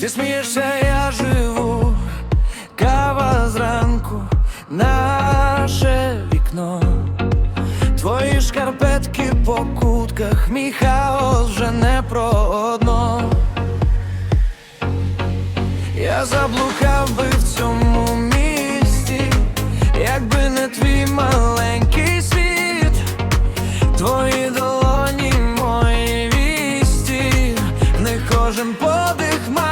Ти смієшся, я живу, кава зранку, наше вікно. Твої шкарпетки по кутках, мій хаос вже не про одно. Я заблукав би в цьому місті, якби не твій маленький світ, твої долоні, мої вісті, не кожен подих має.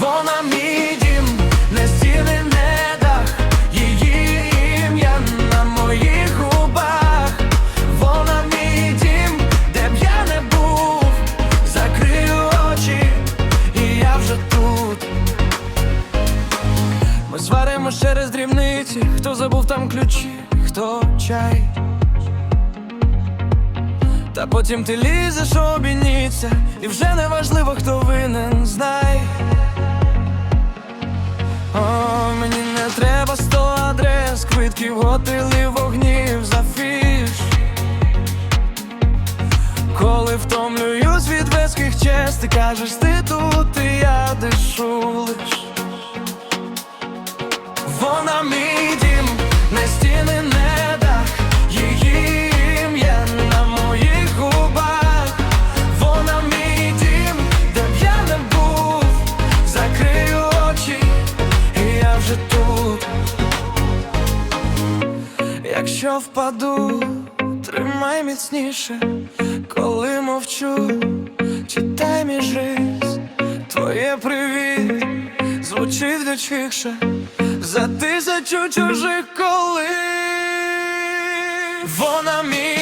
Вона мій дім, не стіни, не дах, її ім'я на моїх губах. Вона мій дім, де б я не був, закрию очі, і я вже тут. Ми сваримось через дрібниці, хто забув там ключі, хто чай. Та потім ти лізеш обійніться, і вже не важливо, хто винен, знай. Адрес, готили вогнів за зафіш. Коли втомлююсь від веських чест, ти кажеш, ти тут, і я дишу лиш. Якщо впаду, тримай міцніше, коли мовчу, читай між рис, твоє привіт звучить дочікше за тисячу чужих коли. Вона мій